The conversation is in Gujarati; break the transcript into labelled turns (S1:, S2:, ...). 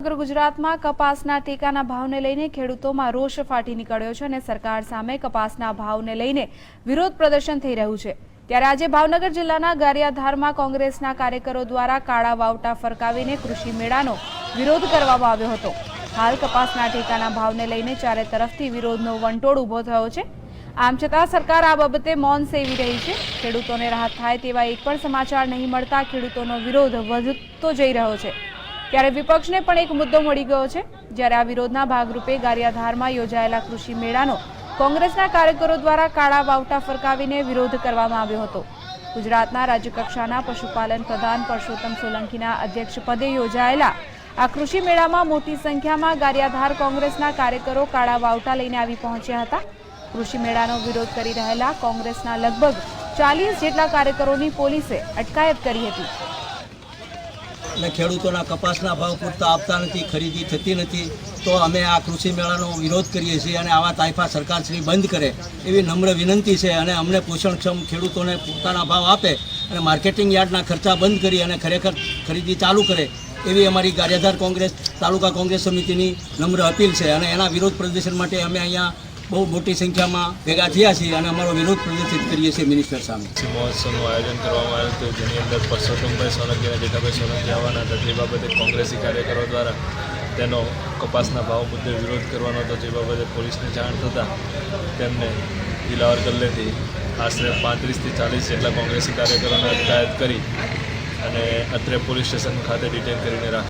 S1: સમગ્ર ગુજરાતમાં કપાસના ટેકાના ભાવને લઈને ખેડૂતોમાં રોષ ફાટી નીકળ્યો છે અને સરકાર સામે કપાસના ભાવને લઈને વિરોધ પ્રદર્શન થઈ રહ્યું છે. ત્યારે આજે ભાવનગર જિલ્લાના ગારિયાધારમાં કોંગ્રેસના કાર્યકરો દ્વારા કાળા વાવટા ફરકાવીને કૃષિ મેળાનો વિરોધ કરવામાં આવ્યો હતો. હાલ કપાસના ટેકાના ભાવને લઈને ચારે તરફથી વિરોધનો વંટોળ ઊભો થયો છે. આમ છતાં સરકાર આ બાબતે મૌન સેવી રહી છે. ખેડૂતોને રાહત થાય તેવા એક પણ સમાચાર નહીં મળતા ખેડૂતોનો વિરોધ વધતો જઈ રહ્યો છે. ત્યારે વિપક્ષને પણ એક મુદ્દો મળી ગયો છે. જ્યારે આ વિરોધના ભાગરૂપે ગારિયાધારમાં યોજાયેલા કૃષિ મેળાનો કોંગ્રેસના કાર્યકરો દ્વારા કાળા વાવટા ફરકાવીને વિરોધ કરવામાં આવ્યો હતો. ગુજરાતના રાજ્યકક્ષાના પશુપાલન પ્રધાન પરસોત્તમ સોલંકીના અધ્યક્ષપદે યોજાયેલા આ કૃષિ મેળામાં મોટી સંખ્યામાં ગારિયાધાર કોંગ્રેસના કાર્યકરો કાળા વાવટા લઈને આવી પહોંચ્યા હતા. કૃષિ મેળાનો વિરોધ કરી રહેલા કોંગ્રેસના લગભગ ચાલીસ જેટલા કાર્યકરોની પોલીસે અટકાયત કરી હતી.
S2: અને ખેડૂતોના કપાસના ભાવ પૂરતા આપતા નથી, ખરીદી થતી નથી, તો અમે આ કૃષિ મેળાનો વિરોધ કરીએ છીએ અને આવા તાઇફા સરકારશ્રી બંધ કરે એવી નમ્ર વિનંતી છે અને અમને પોષણક્ષમ ખેડૂતોને પોતાના ભાવ આપે અને માર્કેટિંગ યાર્ડના ખર્ચા બંધ કરી અને ખરેખર ખરીદી ચાલુ કરે એવી અમારી કાર્યધાર કોંગ્રેસ, તાલુકા કોંગ્રેસ સમિતિની નમ્ર અપીલ છે અને એના વિરોધ પ્રદર્શન માટે અમે અહીંયા બહુ મોટી સંખ્યામાં ભેગા થયા છીએ અને અમારો વિરોધ પ્રદર્શિત કરીએ છીએ મિનિસ્ટર સામે.
S3: મહોત્સવનું આયોજન કરવામાં આવ્યું હતું, જેની અંદર પરસોત્તમભાઈ સોલંકી અને જેઠાભાઈ સોલંકી આવવાના હતા તે બાબતે કોંગ્રેસી કાર્યકરો દ્વારા તેનો કપાસના ભાવ મુદ્દે વિરોધ કરવાનો હતો, જે બાબતે પોલીસને જાણ થતાં તેમને દિલાવર ગલ્લેથી આશરે પાંત્રીસથી ચાલીસ જેટલા કોંગ્રેસી કાર્યકરોને અટકાયત કરી અને અત્રે પોલીસ સ્ટેશન ખાતે ડિટેન કરીને રાખ્યા